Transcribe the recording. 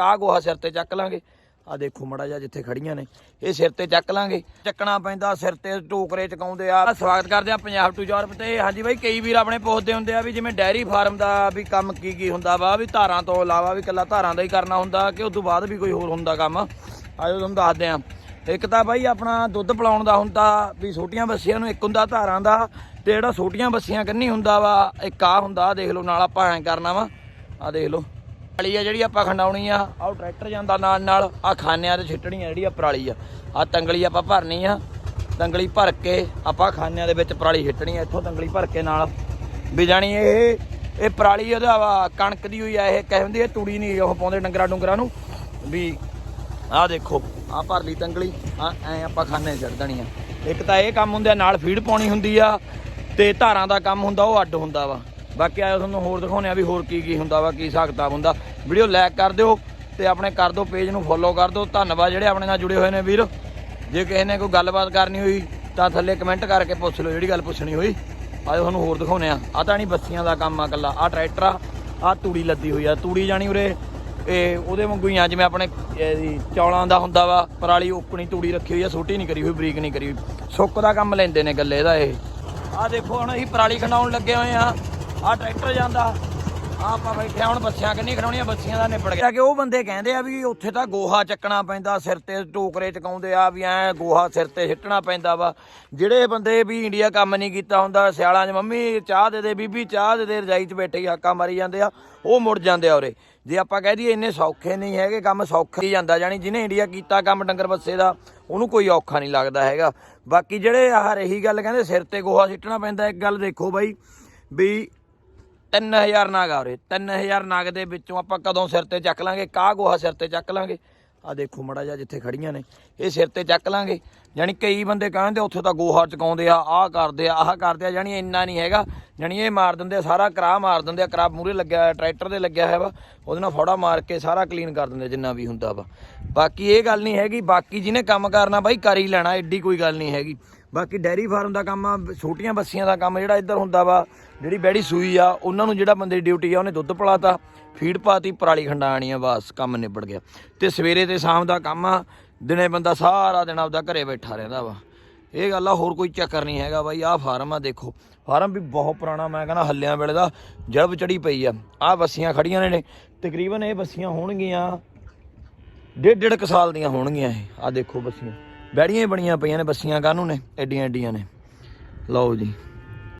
ਕਾ ਗੋਹਾ ਸਿਰ ਤੇ ਚੱਕ ਲਾਂਗੇ। ਆ ਦੇਖੋ ਮੜਾ ਜਾ ਜਿੱਥੇ ਖੜੀਆਂ ਨੇ, ਇਹ ਸਿਰ ਤੇ ਚੱਕ ਲਾਂਗੇ। ਚੱਕਣਾ ਪੈਂਦਾ ਸਿਰ ਤੇ, ਟੋਕਰੇ ਚਕਾਉਂਦੇ ਆ। ਸਵਾਗਤ ਕਰਦੇ ਆ ਪੰਜਾਬ ਟੂ ਯੂਰਪ ਤੇ। ਹਾਂਜੀ ਬਾਈ, ਕਈ ਵੀਰ ਆਪਣੇ ਪੁੱਛਦੇ ਹੁੰਦੇ ਆ ਵੀ ਜਿਵੇਂ ਡੈਰੀ ਫਾਰਮ ਦਾ ਵੀ ਕੰਮ ਕੀ ਕੀ ਹੁੰਦਾ ਵਾ, ਵੀ ਧਾਰਾਂ ਤੋਂ ਇਲਾਵਾ ਵੀ ਕੱਲਾ ਧਾਰਾਂ ਦਾ ਹੀ ਕਰਨਾ ਹੁੰਦਾ ਕਿ ਉਸ ਤੋਂ ਬਾਅਦ ਵੀ ਕੋਈ ਹੋਰ ਹੁੰਦਾ ਕੰਮ? ਆਜੋ ਤੁਹਾਨੂੰ ਦੱਸਦੇ ਆ। ਇੱਕ ਤਾਂ ਬਾਈ ਆਪਣਾ ਦੁੱਧ ਪਿਲਾਉਣ ਦਾ ਹੁੰਦਾ, ਵੀ ਛੋਟੀਆਂ ਬੱਸੀਆਂ ਨੂੰ ਇੱਕ ਹੁੰਦਾ ਧਾਰਾਂ ਦਾ, ਤੇ ਜਿਹੜਾ ਛੋਟੀਆਂ ਬੱਸੀਆਂ ਕੰਨੀ ਹੁੰਦਾ ਵਾ, ਇੱਕ ਆ ਹੁੰਦਾ, ਆਹ ਦੇਖ ਲਓ, ਨਾਲ ਆਪਾਂ ਐਂ ਕਰਨਾ ਵਾ। ਆ ਦੇਖ ਲਓ। ਪਰਾਲੀ ਆ ਜਿਹੜੀ ਆਪਾਂ ਖੰਡਾਉਣੀ ਆ, ਆਹ ਟਰੈਕਟਰ ਜਾਂਦਾ ਨਾਲ ਨਾਲ ਆ ਖਾਨਿਆਂ ਤੇ ਛਿੱਟਣੀ ਆ ਜਿਹੜੀ ਆ ਪਰਾਲੀ ਆ। ਆ ਤੰਗਲੀ ਆਪਾਂ ਭਰਨੀ ਆ, ਤੰਗਲੀ ਭਰ ਕੇ ਆਪਾਂ ਖਾਨਿਆਂ ਦੇ ਵਿੱਚ ਪਰਾਲੀ ਛਿੱਟਣੀ ਆ, ਇੱਥੋਂ ਤੰਗਲੀ ਭਰ ਕੇ ਨਾਲ। ਵੀ ਜਾਣੀ ਇਹ ਇਹ ਪਰਾਲੀ ਉਹਦਾ ਵਾ, ਕਣਕ ਦੀ ਹੋਈ ਆ, ਇਹ ਕਹਿੰਦੇ ਇਹ ਤੂੜੀ ਨਹੀਂ ਉਹ ਪਾਉਂਦੇ ਡੰਗਰਾ ਡੁੰਗਰਾਂ ਨੂੰ। ਵੀ ਆਹ ਦੇਖੋ, ਆਹ ਭਰ ਲਈ ਤੰਗਲੀ ਆ ਐ ਆਪਾਂ ਖਾਨੇ ਚੜ ਦੇਣੀ ਆ। ਇੱਕ ਤਾਂ ਇਹ ਕੰਮ ਹੁੰਦਾ ਨਾਲ ਫੀਡ ਪਾਉਣੀ ਹੁੰਦੀ ਆ, ਤੇ ਧਾਰਾਂ ਦਾ ਕੰਮ ਹੁੰਦਾ, ਉਹ ਅੱਡ ਹੁੰਦਾ ਵਾ। ਬਾਕੀ ਆਇਓ ਤੁਹਾਨੂੰ ਹੋਰ ਦਿਖਾਉਂਦੇ ਆ ਵੀ ਹੋਰ ਕੀ ਕੀ ਹੁੰਦਾ ਵਾ, ਕੀ ਹਿਸਾਬ ਕਿਤਾਬ ਹੁੰਦਾ। ਵੀਡੀਓ ਲਾਈਕ ਕਰ ਦਿਓ ਤੇ ਆਪਣੇ ਕਰ ਦਿਓ ਪੇਜ ਨੂੰ ਫੋਲੋ ਕਰ ਦਿਓ। ਧੰਨਵਾਦ ਜਿਹੜੇ ਆਪਣੇ ਨਾਲ ਜੁੜੇ ਹੋਏ ਨੇ ਵੀਰ। ਜੇ ਕਿਸੇ ਨੇ ਕੋਈ ਗੱਲਬਾਤ ਕਰਨੀ ਹੋਈ ਤਾਂ ਥੱਲੇ ਕਮੈਂਟ ਕਰਕੇ ਪੁੱਛ ਲਓ ਜਿਹੜੀ ਗੱਲ ਪੁੱਛਣੀ ਹੋਈ। ਆਇਓ ਤੁਹਾਨੂੰ ਹੋਰ ਦਿਖਾਉਂਦੇ ਆ ਆ ਤਾਂ ਨਹੀਂ ਬੱਸੀਆਂ ਦਾ ਕੰਮ ਆ ਕੱਲਾ ਆ ਟਰੈਕਟਰ ਆ ਆ ਤੂੜੀ ਲੱਦੀ ਹੋਈ ਆ। ਤੂੜੀ ਜਾਣੀ ਉਰੇ, ਇਹ ਉਹਦੇ ਵਾਂਗੂ ਹੀ ਆ, ਜਿਵੇਂ ਆਪਣੇ ਚੌਲਾਂ ਦਾ ਹੁੰਦਾ ਵਾ, ਪਰਾਲੀ ਉਕਣੀ ਤੂੜੀ ਰੱਖੀ ਹੋਈ ਆ ਛੋਟੀ ਨਹੀਂ ਕਰੀ ਹੋਈ, ਬਰੀਕ ਨਹੀਂ ਕਰੀ ਹੋਈ। ਸੁੱਕ ਦਾ ਕੰਮ ਲੈਂਦੇ ਨੇ ਗੱਲੇ ਦਾ ਇਹ। ਆ ਦੇਖੋ, ਹੁਣ ਅਸੀਂ ਪਰਾਲੀ ਖਣਾਉਣ ਲੱਗੇ ਹੋਏ ਆ। ਆ ਟਰੈਕਟਰ ਜਾਂਦਾ। ਆ ਆਪਾਂ ਬੈਠੇ ਆ, ਹੁਣ ਬੱਸੀਆਂ ਕਿੰਨੀ ਖੜਾਉਣੀਆਂ ਬੱਸੀਆਂ ਦਾ ਨਿਬੜ ਗਿਆ। ਕਿ ਉਹ ਬੰਦੇ ਕਹਿੰਦੇ ਆ ਵੀ ਉੱਥੇ ਤਾਂ ਗੋਹਾ ਚੱਕਣਾ ਪੈਂਦਾ, ਸਿਰ ਤੇ ਟੋਕਰੇ ਚਕਾਉਂਦੇ ਆ ਵੀ ਐ ਗੋਹਾ ਸਿਰ ਤੇ ਸਿੱਟਣਾ ਪੈਂਦਾ ਵਾ। ਜਿਹੜੇ ਬੰਦੇ ਵੀ ਇੰਡੀਆ ਕੰਮ ਨਹੀਂ ਕੀਤਾ ਹੁੰਦਾ, ਸਿਆਲਾਂ 'ਚ ਮੰਮੀ ਚਾਹ ਦੇ ਦੇ, ਬੀਬੀ ਚਾਹ ਦੇ ਦੇ, ਰਜਾਈ 'ਚ ਬੈਠੇ ਹਾਕਾ ਮਾਰੀ ਜਾਂਦੇ ਆ, ਉਹ ਮੁੜ ਜਾਂਦੇ ਆ ਉਰੇ। ਜੇ ਆਪਾਂ ਕਹਿ ਦਈਏ ਇੰਨੇ ਸੌਖੇ ਨਹੀਂ ਹੈਗੇ, ਕੰਮ ਸੌਖੇ ਹੀ ਜਾਂਦਾ ਜਾਨੀ ਜਿਹਨੇ ਇੰਡੀਆ ਕੀਤਾ ਕੰਮ ਡੰਗਰ ਬੱਸੇ ਦਾ, ਉਹਨੂੰ ਕੋਈ ਔਖਾ ਨਹੀਂ ਲੱਗਦਾ ਹੈਗਾ। ਬਾਕੀ ਜਿਹੜੇ ਆਹ ਰਹੀ ਗੱਲ, ਕਹਿੰਦੇ ਸਿਰ ਤੇ ਗੋਹਾ ਸਿੱਟਣਾ ਪੈਂਦਾ, ਇੱਕ ਗੱਲ ਦੇਖੋ ਬਾਈ, ਵੀ 3000 ਨਾਗ ਆ ਉਰੇ। 3000 ਨਾਗ ਦੇ ਵਿੱਚੋਂ ਆਪਾਂ ਕਦੋਂ ਸਿਰ ਤੇ ਚੱਕ ਲਾਂਗੇ? ਕਾਹ ਗੋਹਾ ਸਿਰ ਤੇ ਚੱਕ ਲਾਂਗੇ? ਆ ਦੇਖੋ ਮੜਾ ਜਾ ਜਿੱਥੇ ਖੜੀਆਂ ਨੇ। ਇਹ ਸਿਰ ਤੇ ਚੱਕ ਲਾਂਗੇ। ਯਾਨੀ ਕਈ ਬੰਦੇ ਕਹਿੰਦੇ ਉੱਥੇ ਤਾਂ ਗੋਹਾ ਚਕਾਉਂਦੇ ਆ, ਆਹ ਕਰਦੇ ਆ, ਆਹ ਕਰਦੇ ਆ। ਯਾਨੀ ਇੰਨਾ ਨਹੀਂ ਹੈਗਾ। ਯਾਨੀ ਇਹ ਮਾਰ ਦਿੰਦੇ ਆ, ਸਾਰਾ ਕਰਾ ਮਾਰ ਦਿੰਦੇ ਆ। ਕਰਾ ਮੂਰੇ ਲੱਗਿਆ ਹੋਇਆ, ਟਰੈਕਟਰ ਦੇ ਲੱਗਿਆ ਹੋਇਆ ਵਾ। ਉਹਦੇ ਨਾਲ ਫੋੜਾ ਮਾਰ ਕੇ ਸਾਰਾ ਕਲੀਨ ਕਰ ਦਿੰਦੇ ਜਿੰਨਾ ਵੀ ਹੁੰਦਾ ਵਾ। ਬਾਕੀ ਇਹ ਗੱਲ ਨਹੀਂ ਹੈਗੀ। ਬਾਕੀ ਜਿਹਨੇ ਕੰਮ ਕਰਨਾ ਬਾਈ, ਕਰ ਹੀ ਲੈਣਾ। ਐਡੀ ਕੋਈ ਗੱਲ ਨਹੀਂ ਹੈਗੀ। ਬਾਕੀ ਡੈਰੀ ਫਾਰਮ ਦਾ ਕੰਮ ਆ, ਛੋਟੀਆਂ ਬੱਸੀਆਂ ਦਾ ਕੰਮ ਜਿਹੜਾ ਇੱਧਰ ਹੁੰਦਾ ਵਾ, ਜਿਹੜੀ ਬੈੜੀ ਸੂਈ ਆ, ਉਹਨਾਂ ਨੂੰ ਜਿਹੜਾ ਬੰਦੇ ਦੀ ਡਿਊਟੀ ਆ, ਉਹਨੇ ਦੁੱਧ ਪਿਲਾਤਾ, ਫੀਡ ਪਾਤੀ, ਪਰਾਲੀ ਖੰਡਾਣੀ ਆ ਬਸ ਕੰਮ ਨਿਬੜ ਗਿਆ। ਤੇ ਸਵੇਰੇ ਤੇ ਸ਼ਾਮ ਦਾ ਕੰਮ ਆ, ਦਿਨੇ ਬੰਦਾ ਸਾਰਾ ਦਿਨ ਆਪਦਾ ਘਰੇ ਬੈਠਾ ਰਹਿੰਦਾ ਵਾ। ਇਹ ਗੱਲ ਆ, ਹੋਰ ਕੋਈ ਚੱਕਰ ਨਹੀਂ ਹੈਗਾ ਬਾਈ, ਆਹ ਫਾਰਮ ਆ ਦੇਖੋ। ਫਾਰਮ ਵੀ ਬਹੁਤ ਪੁਰਾਣਾ, ਮੈਂ ਕਹਿੰਦਾ ਹੱਲਿਆਂ ਵੇਲੇ ਦਾ ਜੜਬ ਚੜੀ ਪਈ ਆ। ਆਹ ਬੱਸੀਆਂ ਖੜੀਆਂ ਨੇ, ਤਕਰੀਬਨ ਇਹ ਬੱਸੀਆਂ ਹੋਣਗੀਆਂ ਡੇਢ ਡੇਢ ਕੁ ਸਾਲ ਦੀਆਂ ਹੋਣਗੀਆਂ ਇਹ। ਆ ਦੇਖੋ ਬੱਸੀਆਂ। ਬੈੜੀਆਂ ਹੀ ਬਣੀਆਂ ਪਈਆਂ ਨੇ ਬੱਸੀਆਂ ਕਾਹਨੂੰ ਨੇ? ਐਡੀਆਂ ਐਡੀਆਂ ਨੇ। ਲਓ ਜੀ।